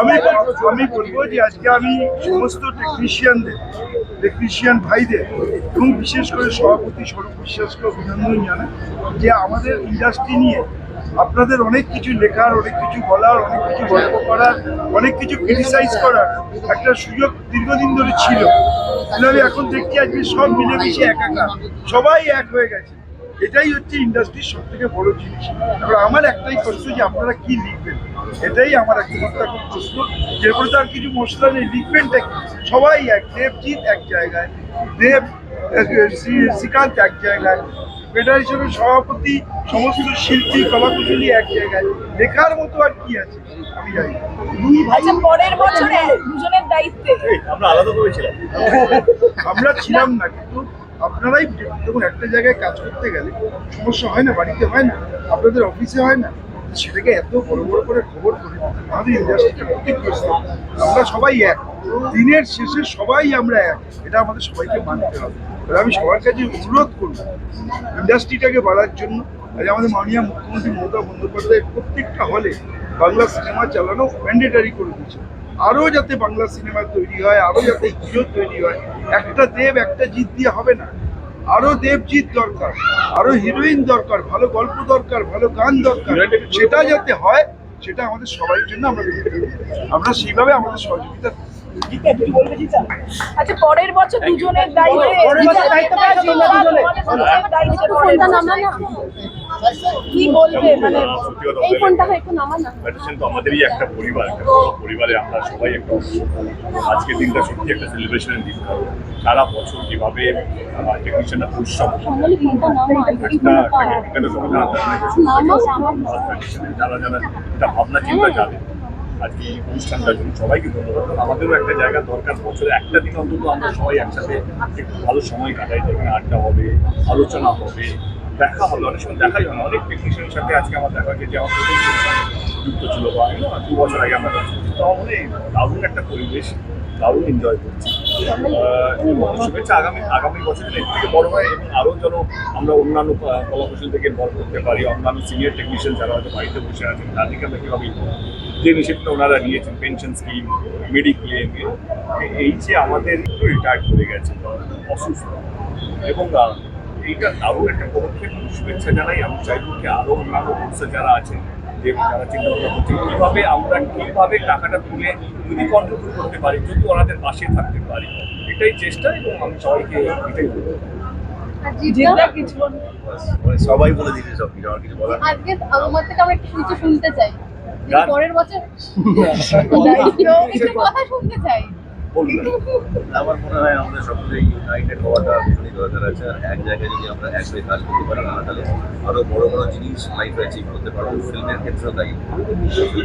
আমি আমি বলব যে আজকে আমি সমস্ত টেকনিশিয়ানদের টেকনিশিয়ান ভাইদের এবং বিশেষ করে সভাপতি স্বরূপ বিশ্বাসকে অভিনন্দন জানাই যে আমাদের ইন্ডাস্ট্রি নিয়ে আপনাদের অনেক কিছু লেখার, অনেক কিছু বলার, অনেক কিছু গল্প করার, অনেক কিছু ক্রিটিসাইজ করার একটা সুযোগ দীর্ঘদিন ধরে ছিল। আমি এখন দেখছি আজকে সব মিলেমিশে একাকার, সবাই এক হয়ে গেছে। এটাই হচ্ছে ইন্ডাস্ট্রির সব থেকে বড় জিনিস। এবার আমার একটাই প্রশ্ন যে আপনারা কি লিখবেন? এটাই আমার একটা প্রশ্ন। যেরপরে তো আর কিছু মশলা নেই। লিখবেনটা কি সবাই এক দেবজিৎ এক জায়গায় দেব শ্রী- শ্রীকান্ত এক জায়গায় ফেডারেশনের সভাপতি সমস্ত শিল্পী কলাকুশলী এক জায়গায়। লেখার মতো আর কি আছে? আমি জানি দুই ভাই আচ্ছা পরের বছরে দুজনের দায়িত্বে। আমরা আলাদা করেছিলাম। আমরা ছিলাম না কিন্তু আপনারাই দেখুন একটা জায়গায় কাজ করতে গেলে সমস্যা হয় না, বাড়িতে হয় না, আপনাদের অফিসে হয় না, সেটাকে এত বড় বড় করে খবর করে আমাদের ইন্ডাস্ট্রিটা ক্ষতিগ্রস্ত আমরা সবাই এক, দিনের শেষে সবাই আমরা এক, এটা আমাদের সবাইকে মানতে হবে। আমি সবার কাছে অনুরোধ করব ইন্ডাস্ট্রিটাকে বাড়ার জন্য, আজ আমাদের মাননীয় মুখ্যমন্ত্রী মমতা বন্দ্যোপাধ্যায় প্রত্যেকটা হলে বাংলা সিনেমা চালানো ম্যান্ডেটারি করে দিয়েছে আরও যাতে বাংলা সিনেমা তৈরি হয়, আরও যাতে হিরো তৈরি হয় একটা দেব একটা জিত দিয়ে হবে না আরও দেবজিৎ দরকার আরও হিরোইন দরকার ভালো গল্প দরকার ভালো গান দরকার সেটা যাতে হয় সেটা আমাদের সবাই জন্য আমরা আমরা সেইভাবে আমাদের সহযোগিতা। আচ্ছা পরের বছর দুজনের কি বলবে? মানে এই ফোনটা একটু নামা না। তো আমাদেরই একটা পরিবার পরিবারে আমরা সবাই একটা দিনটা সত্যি একটা সেলিব্রেশনের দিন। কারণ সারা বছর টেকনিশিয়ানরা পরিশ্রম একটা যারা যারা এটা ভাবনা চিন্তা জানে আজকে এই অনুষ্ঠানটার জন্য সবাইকে ধন্যবাদ। আমাদেরও একটা জায়গা দরকার, বছরে একটা দিন অন্তত আমরা সবাই একসাথে একটু ভালো সময় কাটাই, যেখানে আড্ডা হবে, আলোচনা হবে। দেখা হবে অনেক সময় দেখাই হয় অনেক টেকনিশিয়ানের সাথে আজকে আমার দেখা গেছে আমার প্রথম যুক্ত ছিল বা দু বছর আগে আমরা কাজ করছি তো অনেক দারুণ একটা পরিবেশ, দারুণ এনজয় করছি। শুভেচ্ছা আগামী আগামী বছরের এর থেকে বড় হয় এবং আরও যেন আমরা অন্যান্য কলাকুশল থেকে বড় করতে পারি, অন্যান্য সিনিয়র টেকনিশিয়ান যারা হয়তো বাড়িতে বসে আছেন তাদেরকে আমরা কীভাবে যে ইনিশিয়েটিভটা ওনারা নিয়েছেন পেনশন স্কিম মেডিক্লেম এই যে আমাদের রিটায়ার করে গেছে, অসুস্থ। এবং এইটা দারুণ একটা পদক্ষেপ শুভেচ্ছা জানাই। আমি চাইব কি আরও অন্যান্য কোর্সে যারা আছেন যে যারা চিন্তা ভাবনা করছেন কীভাবে আমরা কীভাবে টাকাটা তুলে যদি কন্ট্রিবিউট করতে পারি যদি ওনাদের পাশে থাকতে পারি এটাই চেষ্টা এবং আমি সবাইকে এটাই বলব। কিছু মানে সবাই বলে দিয়েছে সব কিছু আমার কিছু বলার। আজকে আমার থেকে আমরা একটু কিছু শুনতে চাই। পরের বছর কথা শুনতে চাই। বলবেন। আমার মনে হয় আমাদের সকলেই ইউনাইটেড হওয়াটা ভীষণই দরকার আছে। আর এক জায়গায় যদি আমরা এক হয়ে কাজ করতে পারি না তাহলে আরও বড় বড় জিনিস লাইফে অ্যাচিভ করতে পারব। ফিল্মের ক্ষেত্রেও তাই। যদি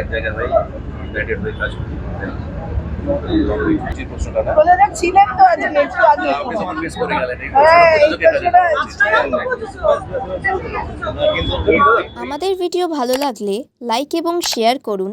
এক জায়গায় হই ইউনাইটেড হয়ে কাজ করি এই প্রশ্নটা না? বোঝা যাক ছিলেন তো আজকে একটু আগে। আপনি তখন মিস করে গেলেন। এই হ্যাঁ আমাদের ভিডিও ভালো লাগলে লাইক এবং শেয়ার করুন।